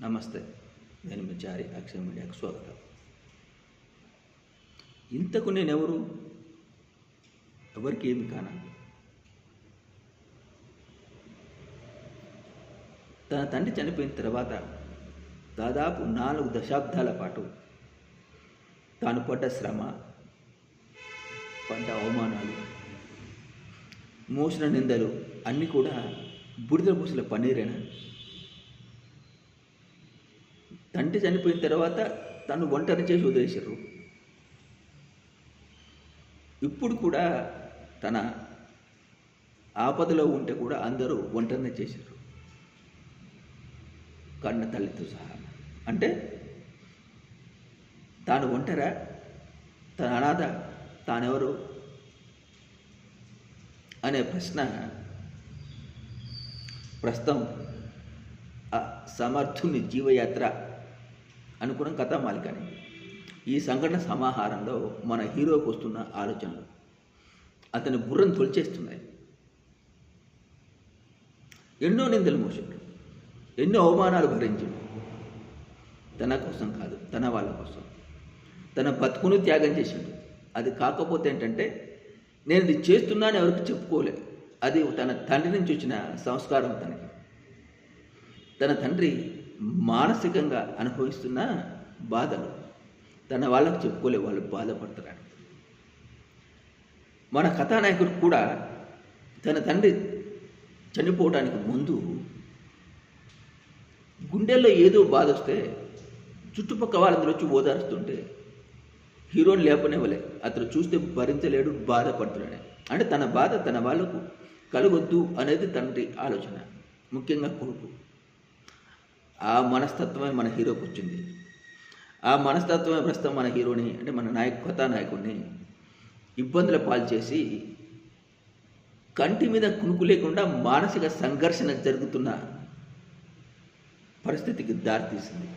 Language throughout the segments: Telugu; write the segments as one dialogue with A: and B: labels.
A: నమస్తే నేను మీ చారి అక్షయ మీడియాకు స్వాగతం. ఇంతకు నేనెవరు? ఎవరికి ఏమి కానా? తన తండ్రి చనిపోయిన తర్వాత దాదాపు నాలుగు దశాబ్దాల పాటు తాను పడ్డ శ్రమ పడ్డ అవమానాలు మోసిన నిందలు అన్నీ కూడా బుడిద పూసల పన్నీరేనా? తండ్రి చనిపోయిన తర్వాత తను ఒంటరి చేసి వదిలేశారు ఇప్పుడు కూడా తన ఆపదలో ఉంటే కూడా అందరూ ఒంటరిని చేశారు కన్న తల్లితో సహా. అంటే తాను ఒంటరా? తన అనాథ? తానెవరు? అనే ప్రశ్న ప్రస్తుతం ఆ సమర్థుని జీవయాత్ర అనుకున్న కథామాలికని ఈ సంఘటన సమాహారంలో మన హీరోకి వస్తున్న ఆలోచనలు. అతని బుర్రను తొలిచేస్తున్నాయి. ఎన్నో నిందలు మోసాడు. ఎన్నో అవమానాలు భరించాడు. తన కోసం కాదు తన వాళ్ళ కోసం. తన బతుకును త్యాగం చేసిండు. అది కాకపోతే ఏంటంటే నేను ఇది చేస్తున్నాను ఎవరికి చెప్పుకోలే. అది తన తండ్రి నుంచి వచ్చిన సంస్కారం తనకి. తన తండ్రి మానసికంగా అనుభవిస్తున్న బాధలు తన వాళ్ళకు చెప్పుకోలే వాళ్ళు బాధపడుతున్నారు మన కథానాయకుడు కూడా తన తండ్రి చనిపోవడానికి ముందు గుండెల్లో ఏదో బాధ వస్తే చుట్టుపక్కల వాళ్ళందరూ వచ్చి ఓదారుస్తుంటే హీరోని లేపనివ్వలే. అతను చూస్తే భరించలేడు బాధపడుతున్నాడే. అంటే తన బాధ తన వాళ్ళకు కలగొద్దు అనేది తండ్రి ఆలోచన ముఖ్యంగా కొడుకు. ఆ మనస్తత్వమే మన హీరోకి వచ్చింది ఆ మనస్తత్వమే ప్రస్తుతం మన హీరోని అంటే మన నాయక నాయకుడిని ఇబ్బందుల పాలు చేసి కంటి మీద కునుకు లేకుండా మానసిక సంఘర్షణ జరుగుతున్న పరిస్థితికి దారితీసింది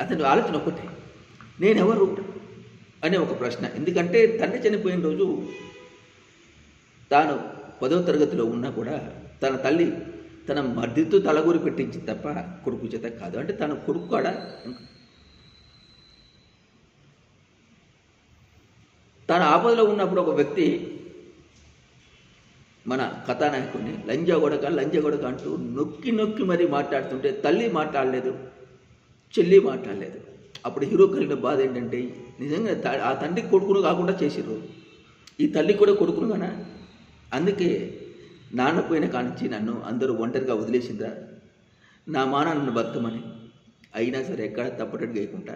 A: అతని ఆలోచన ఒకటే నేనెవరు అనే ఒక ప్రశ్న. ఎందుకంటే తండ్రి చనిపోయిన రోజు తాను పదో తరగతిలో ఉన్నా కూడా తన తల్లి తన మర్దితో తలగూరి పెట్టించింది తప్ప కొడుకు చేత కాదు. అంటే తన కొడుకు కూడా? తన ఆపదలో ఉన్నప్పుడు ఒక వ్యక్తి మన కథానాయకుడిని లంజగొడక లంజగొడక అంటూ నొక్కి నొక్కి మరీ మాట్లాడుతుంటే తల్లి మాట్లాడలేదు చెల్లి మాట్లాడలేదు. అప్పుడు హీరో కలిగిన బాధ ఏంటంటే నిజంగా త- ఆ తండ్రి కొడుకును కాకుండా చేసిర్రు. ఈ తల్లి కూడా కొడుకును కానా అందుకే నాన్న పోయిన కానించి నన్ను అందరూ ఒంటరిగా వదిలేసిందా నా మానాలను నన్ను బతకమని. అయినా సరే ఎక్కడ తప్పటట్టు చేయకుండా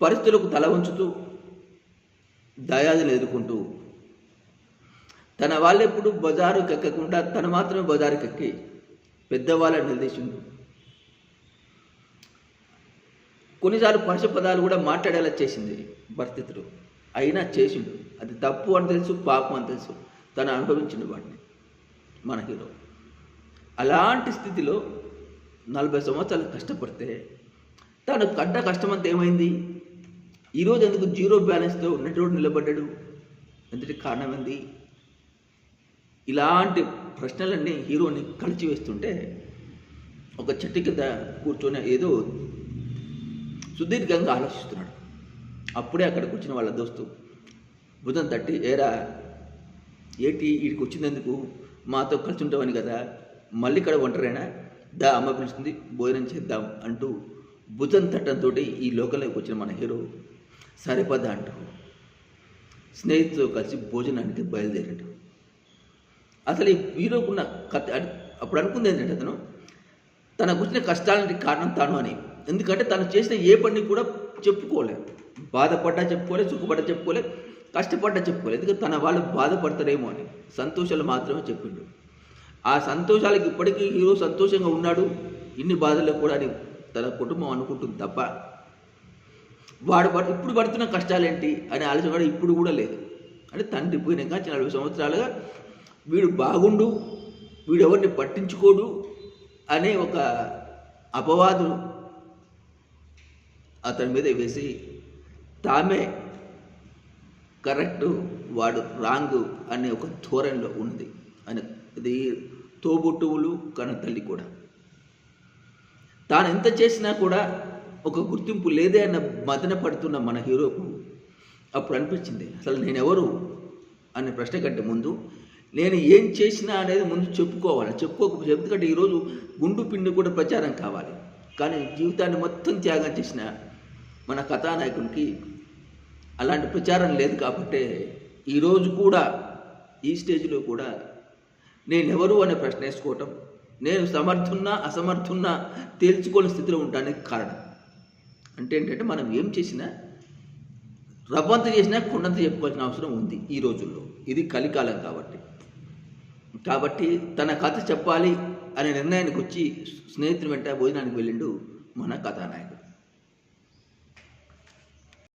A: పరిస్థితులకు తల వంచుతూ దయాదులు ఎదుర్కొంటూ తన వాళ్ళెప్పుడు బజారు ఎక్కకుండా తను మాత్రమే బజారుకి ఎక్కి పెద్దవాళ్ళని నిలదీసిండు కొన్నిసార్లు పరుష పదాలు కూడా మాట్లాడేలా చేసింది పరిస్థితులు అయినా చేసిండు. అది తప్పు అని తెలుసు పాపం అని తెలుసు. తను అనుభవించిండు వాడిని మన హీరో. అలాంటి స్థితిలో నలభై సంవత్సరాలు కష్టపడితే తను కడ్డ కష్టమంతా ఏమైంది? ఈరోజు ఎందుకు జీరో బ్యాలెన్స్తో ఉన్నటువంటి నిలబడ్డాడు? ఎందుకంటే కారణం ఏంది ఇలాంటి ప్రశ్నలన్నీ హీరోని కలిచివేస్తుంటే ఒక చెట్టు కింద కూర్చొని ఏదో సుదీర్ఘంగా ఆలోచిస్తున్నాడు. అప్పుడే అక్కడికి వచ్చిన వాళ్ళ దోస్తు భుజం తట్టి ఏరా ఏంటి వీడికి వచ్చినందుకు మాతో కలిసి ఉంటామని కదా మళ్ళీ ఇక్కడ ఒంటరేనా? దా అమ్మ పిలుస్తుంది భోజనం చేద్దాం అంటూ భుజం తట్టంతో ఈ లోకంలోకి వచ్చిన మన హీరో సరిపద అంటూ స్నేహితులతో కలిసి భోజనానికి బయలుదేరాడు. అసలు ఈ హీరోకున్న కథ అప్పుడు అనుకుంది ఏంటంటే అతను తనకు వచ్చిన కష్టాలకి కారణం తాను అని. ఎందుకంటే తను చేసిన ఏ పని కూడా చెప్పుకోలే. బాధపడ్డా చెప్పుకోలే సుఖపడ్డా చెప్పుకోలే కష్టపడ్డా చెప్పుకోలేదు. ఎందుకంటే తన వాళ్ళు బాధపడతారేమో అని. సంతోషాలు మాత్రమే చెప్పిండు. ఆ సంతోషాలకి ఇప్పటికీ హీరో సంతోషంగా ఉన్నాడు. ఇన్ని బాధలు కూడా అని తన కుటుంబం అనుకుంటుంది తప్ప. వాడు ఇప్పుడు పడుతున్న కష్టాలేంటి అనే ఆలోచన కూడా ఇప్పుడు కూడా లేదు. అంటే తండ్రి పోయినాక నలభై సంవత్సరాలుగా వీడు బాగుండు వీడు ఎవరిని పట్టించుకోడు అనే ఒక అపవాదు అతని మీద వేసి తామే కరెక్ట్ వాడు రాంగ్ అనే ఒక ధోరణిలో ఉంది. అని ఇది తోబుట్టువులు కన్న తల్లి కూడా. తాను ఎంత చేసినా కూడా ఒక గుర్తింపు లేదే అన్న మదన పడుతున్న మన హీరోకు అప్పుడు అనిపించింది. అసలు నేనెవరు? అనే ప్రశ్న కంటే ముందు నేను ఏం చేసినా అనేది ముందు చెప్పుకోవాలి. చెప్పుకోక ఎందుకంటే ఈరోజు గుండు పిండి కూడా ప్రచారం కావాలి. కానీ జీవితాన్ని మొత్తం త్యాగం చేసిన మన కథానాయకునికి అలాంటి ప్రచారం లేదు కాబట్టే ఈరోజు కూడా ఈ స్టేజ్లో కూడా నేనెవరు అనే ప్రశ్న వేసుకోవటం నేను సమర్థున్నా అసమర్థున్నా తేల్చుకోని స్థితిలో ఉండడానికి కారణం. అంటే ఏంటంటే మనం ఏం చేసినా రవ్వంత చేసినా కొండంత చెప్పుకోవాల్సిన అవసరం ఉంది ఈ రోజుల్లో. ఇది కలికాలం కాబట్టి. కాబట్టి తన కథ చెప్పాలి అనే నిర్ణయానికి వచ్చి స్నేహితుని వెంట భోజనానికి వెళ్ళిండు మన కథానాయకుడు.